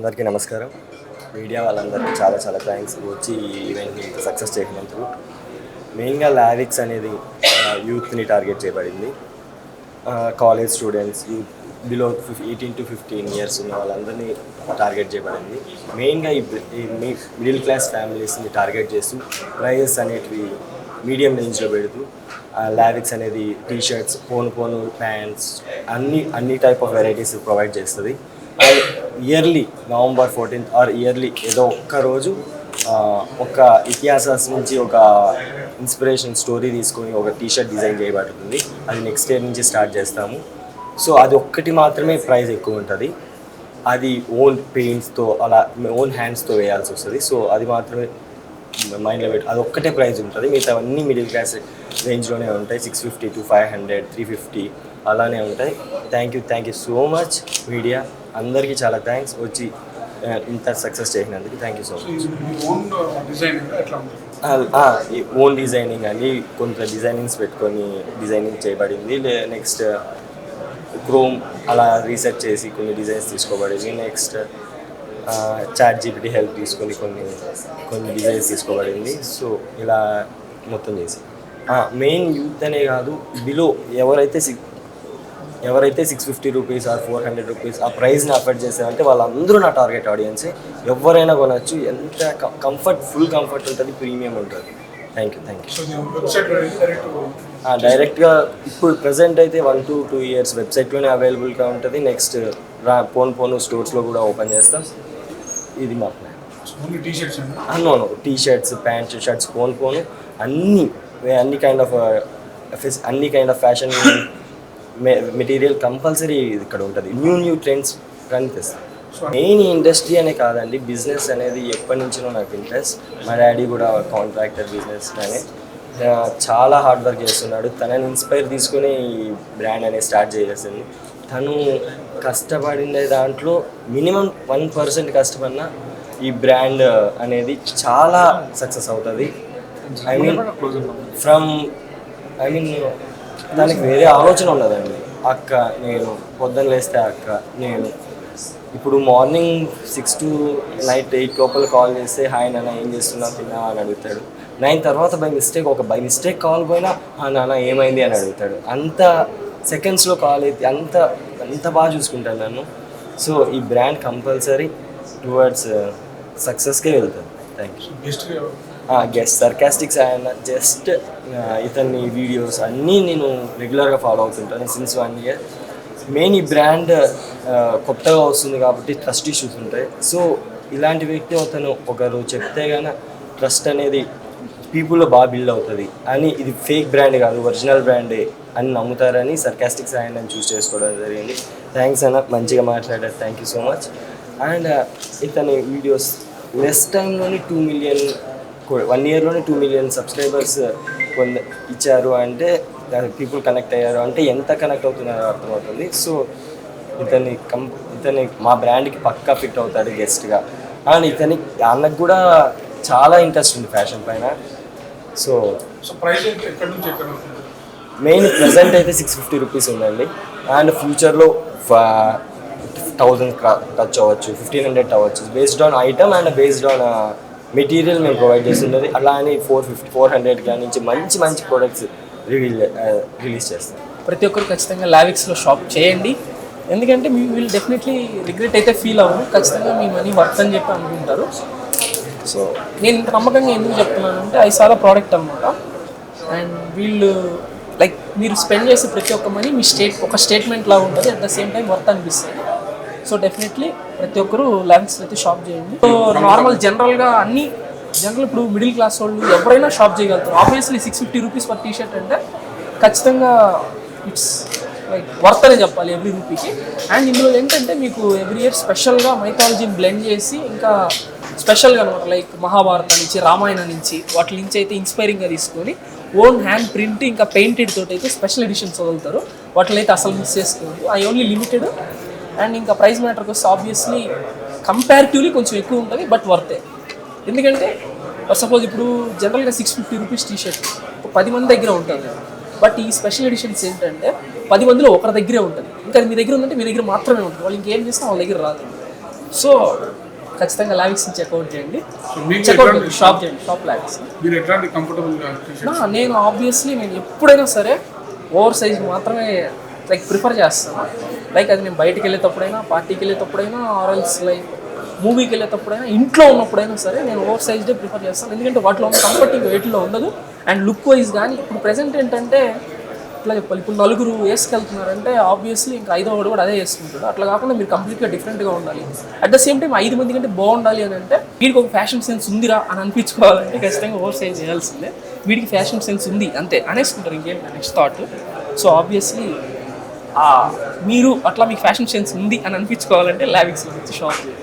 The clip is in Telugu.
అందరికీ నమస్కారం. మీడియా వాళ్ళందరికీ చాలా చాలా థ్యాంక్స్. వచ్చి ఈ ఈవెంట్ని సక్సెస్ చేసినందుకు. మెయిన్గా లారిక్స్ అనేది యూత్ని టార్గెట్ చేయబడింది. College students youth below fif eighteen to fifteen years ఉన్న వాళ్ళందరినీ టార్గెట్ చేయబడింది. మెయిన్గా ఈ మీ మిడిల్ క్లాస్ ఫ్యామిలీస్ని టార్గెట్ చేస్తూ ప్రైజెస్ అనేటివి మీడియం రేంజ్లో పెడుతూ లారిక్స్ అనేది టీ షర్ట్స్ పోను పోను ప్యాంట్స్ అన్ని అన్ని టైప్ ఆఫ్ వెరైటీస్ ప్రొవైడ్ చేస్తుంది. Yearly November fourteenth or yearly ఏదో ఒక్క రోజు ఒక ఇతిహాసాస్ నుంచి ఒక ఇన్స్పిరేషన్ స్టోరీ తీసుకొని ఒక టీ షర్ట్ డిజైన్ చేయబడుతుంది. అది నెక్స్ట్ ఇయర్ నుంచి స్టార్ట్ చేస్తాము. సో అది ఒక్కటి మాత్రమే ప్రైస్ ఎక్కువ ఉంటుంది. అది ఓన్ పెయింట్స్తో అలా ఓన్ హ్యాండ్స్తో వేయాల్సి వస్తుంది. సో అది మాత్రమే మైండ్లో పెట్టి అది ఒక్కటే ప్రైస్ ఉంటుంది. మిగతా అన్ని మిడిల్ క్లాస్ రేంజ్లోనే ఉంటాయి. Six fifty to five hundred three fifty అలానే ఉంటాయి. Thank you thank you so much media అందరికీ చాలా థ్యాంక్స్ వచ్చి ఇంత సక్సెస్ చేసినందుకు thank you so much own designing అని కొంత డిజైనింగ్స్ పెట్టుకొని డిజైనింగ్ చేయబడింది. నెక్స్ట్ క్రోమ్ అలా రీసెర్చ్ చేసి కొన్ని డిజైన్స్ తీసుకోబడింది. నెక్స్ట్ చాట్ జీపీటీ హెల్ప్ తీసుకొని కొన్ని కొన్ని డిజైన్స్ తీసుకోబడింది. సో ఇలా మొత్తం చేసి. మెయిన్ యూత్ అనే కాదు బిలో ఎవరైతే సిక్ ఎవరైతే six fifty rupees or four hundred rupees ఆ ప్రైస్ని అఫోర్డ్ చేశారంటే వాళ్ళందరూ నా టార్గెట్ ఆడియన్సే ఎవరైనా కొనచ్చు. ఎంత కంఫర్ట్ ఫుల్ కంఫర్ట్ ఉంటుంది ప్రీమియం ఉంటుంది. థ్యాంక్ యూ థ్యాంక్ యూ డైరెక్ట్గా ఇప్పుడు ప్రజెంట్ అయితే వన్ టు టూ ఇయర్స్ వెబ్సైట్లోనే అవైలబుల్గా ఉంటుంది. నెక్స్ట్ రా పోన్ పోను స్టోర్స్లో కూడా ఓపెన్ చేస్తాం. ఇది మా plan only T shirts T pants shirts phone పోను. అన్ని అన్ని కైండ్ ఆఫ్ అన్ని kind of fashion material compulsory ఇక్కడ ఉంటుంది. న్యూ న్యూ ట్రెండ్స్ కనిపిస్తాయి. మెయిన్ ఇండస్ట్రీ అనే కాదండి బిజినెస్ అనేది ఎప్పటి నుంచినో నాకు ఇంట్రెస్ట్ మా డాడీ కూడా కాంట్రాక్టర్ బిజినెస్ కానీ చాలా హార్డ్ వర్క్ చేస్తున్నాడు. తనని ఇన్స్పైర్ తీసుకొని ఈ బ్రాండ్ అనేది స్టార్ట్ చేసేసింది. తను కష్టపడిన దాంట్లో మినిమం వన్ పర్సెంట్ కష్టపడినా ఈ బ్రాండ్ అనేది చాలా సక్సెస్ అవుతుంది. I mean from I mean దానికి వేరే ఆలోచన ఉండదండి. అక్క నేను పొద్దున్న లేస్తే అక్క నేను ఇప్పుడు morning six to night eight లోపల కాల్ చేస్తే హాయ్ నాన్న ఏం చేస్తున్నావు? తిన్నా? అని అడుగుతాడు. నైన్ తర్వాత బై మిస్టేక్ ఒక బై మిస్టేక్ కాల్ పోయినా "ఆ, నాన్న ఏమైంది? అని అడుగుతాడు. అంత సెకండ్స్లో కాల్ అయితే అంత అంత బాగా చూసుకుంటాను నన్ను. సో ఈ బ్రాండ్ కంపల్సరీ టువర్డ్స్ uh, సక్సెస్కే వెళ్తుంది. థ్యాంక్ యూ గెస్ట్ సర్కాస్టిక్స్ ఆయన జస్ట్ ఇతని వీడియోస్ అన్నీ నేను రెగ్యులర్గా ఫాలో అవుతుంటాను సిన్స్ వన్ ఇయర్ మెయిన్ ఈ బ్రాండ్ కొత్తగా వస్తుంది కాబట్టి ట్రస్ట్ ఇష్యూస్ ఉంటాయి. సో ఇలాంటి వ్యక్తి అతను ఒకరు చెప్తే కానీ ట్రస్ట్ అనేది పీపుల్లో బాగా బిల్డ్ అవుతుంది అని ఇది ఫేక్ బ్రాండ్ కాదు ఒరిజినల్ బ్రాండే అని నమ్ముతారని సర్కాస్టిక్స్ ఆయన చూస్ చేసుకోవడం జరిగింది. థ్యాంక్స్ అన్న మంచిగా మాట్లాడారు. Thank you so much and ఇతని వీడియోస్ లెస్ టైంలోని టూ మిలియన్ వన్ ఇయర్లోనే టూ మిలియన్ సబ్స్క్రైబర్స్ కొంద ఇచ్చారు అంటే పీపుల్ కనెక్ట్ అయ్యారు అంటే ఎంత కనెక్ట్ అవుతున్నారో అర్థమవుతుంది. సో ఇతని కం ఇతని మా బ్రాండ్కి పక్కా ఫిట్ అవుతాడు గెస్ట్గా అండ్ ఇతని అన్నకు కూడా చాలా ఇంట్రెస్ట్ ఉంది ఫ్యాషన్ పైన. సో మెయిన్ ప్రెసెంట్ అయితే సిక్స్ ఫిఫ్టీ రూపీస్ ఉందండి. అండ్ ఫ్యూచర్లో థౌజండ్ టచ్ అవ్వచ్చు ఫిఫ్టీన్ హండ్రెడ్ అవ్వచ్చు. Based on item and based on material మేము ప్రొవైడ్ చేస్తున్నది. అలా అని ఫోర్ ఫిఫ్టీ ఫోర్ హండ్రెడ్ కానీ నుంచి మంచి మంచి ప్రొడక్ట్స్ రివీల్ రిలీజ్ చేస్తాం ప్రతి ఒక్కరు ఖచ్చితంగా లావిక్స్లో షాప్ చేయండి. ఎందుకంటే మీ వీళ్ళు డెఫినెట్లీ రిగ్రెట్ అయితే ఫీల్ అవ్వరు ఖచ్చితంగా మీ మనీ వర్త్ అని చెప్పి అనుకుంటారు. సో నేను ఇంత నమ్మకంగా ఎందుకు చెప్తున్నానంటే ఐ సాల ప్రోడక్ట్ అనమాట అండ్ వీళ్ళు లైక్ మీరు స్పెండ్ చేసే ప్రతి ఒక్క మనీ మీ స్టేట్ ఒక స్టేట్మెంట్ లాగా ఉంటుంది. At the same time worth అనిపిస్తుంది. సో డెఫినెట్లీ ప్రతి ఒక్కరు లెన్స్ అయితే షాప్ చేయండి. సో నార్మల్ జనరల్గా అన్ని జనరల్ ఇప్పుడు మిడిల్ క్లాస్ వాళ్ళు ఎవరైనా షాప్ చేయగలుగుతారు. Obviously six fifty rupees per T shirt అంటే ఖచ్చితంగా ఇట్స్ లైక్ వర్త్ అనే చెప్పాలి ఎవ్రీ రూపీకి అండ్ ఇందులో ఏంటంటే మీకు ఎవ్రీ ఇయర్ స్పెషల్గా మైథాలజీని బ్లెండ్ చేసి ఇంకా స్పెషల్గా అనమాట లైక్ మహాభారతం నుంచి రామాయణం నుంచి వాటి నుంచి అయితే ఇన్స్పైరింగ్గా తీసుకొని ఓన్ హ్యాండ్ ప్రింట్ ఇంకా పెయింటెడ్ తోటి అయితే స్పెషల్ ఎడిషన్స్ వదులుతారు. వాటిలో అయితే అసలు మిస్ చేసుకోవద్దు. ఐ ఓన్లీ లిమిటెడ్ అండ్ ఇంకా ప్రైస్ మ్యాటర్కి వస్తే ఆబ్వియస్లీ కంపారిటివ్లీ కొంచెం ఎక్కువ ఉంటుంది బట్ వర్తే ఎందుకంటే సపోజ్ ఇప్పుడు జనరల్గా six fifty rupees T shirt పది మంది దగ్గర ఉంటుంది. బట్ ఈ స్పెషల్ ఎడిషన్స్ ఏంటంటే పది మందిలో ఒకరి దగ్గరే ఉంటుంది. ఇంకా మీ దగ్గర ఉందంటే మీ దగ్గర మాత్రమే ఉంటుంది. వాళ్ళు ఇంకేం చేసినా వాళ్ళ దగ్గర రాదు. సో ఖచ్చితంగా లావిక్స్ని చెక్అవుట్ చేయండి. చెక్అవుట్ షాప్ చేయండి షాప్ లావిక్స్ నేను ఆబ్వియస్లీ నేను ఎప్పుడైనా సరే ఓవర్ సైజ్ మాత్రమే లైక్ ప్రిఫర్ చేస్తాను. లైక్ అది నేను బయటికి వెళ్ళేటప్పుడైనా పార్టీకి వెళ్ళేటప్పుడైనా ఆరల్స్ లైక్ మూవీకి వెళ్ళేటప్పుడైనా ఇంట్లో ఉన్నప్పుడైనా సరే నేను ఓవర్ సైజ్డే ప్రిఫర్ చేస్తాను. ఎందుకంటే వాటిలో ఉన్న కంఫర్టింగ్ వెయిట్లో ఉండదు. అండ్ లుక్ వైజ్ కానీ ఇప్పుడు ప్రజెంట్ ఏంటంటే ఇట్లా చెప్పాలి. ఇప్పుడు నలుగురు వేసుకెళ్తున్నారంటే ఆబ్వియస్లీ ఇంకా ఐదో వాడు కూడా అదే వేసుకుంటాడు. అట్లా కాకుండా మీరు కంప్లీట్గా డిఫరెంట్గా ఉండాలి. అట్ ద సేమ్ టైం ఐదు మంది కంటే బాగుండాలి అని అంటే వీడికి ఒక ఫ్యాషన్ సెన్స్ ఉందిరా అని అనిపించుకోవాలంటే ఖచ్చితంగా ఓవర్ సైజ్ చేయాల్సిందే. వీడికి ఫ్యాషన్ సెన్స్ ఉంది అంతే అనేసుకుంటారు ఇంకేం నెక్స్ట్ థాట్ సో ఆబ్వియస్లీ మీరు అట్లా మీకు ఫ్యాషన్ సెన్స్ ఉంది అని అనిపించుకోవాలంటే లావిక్స్లో వచ్చి షాప్ చేయాలి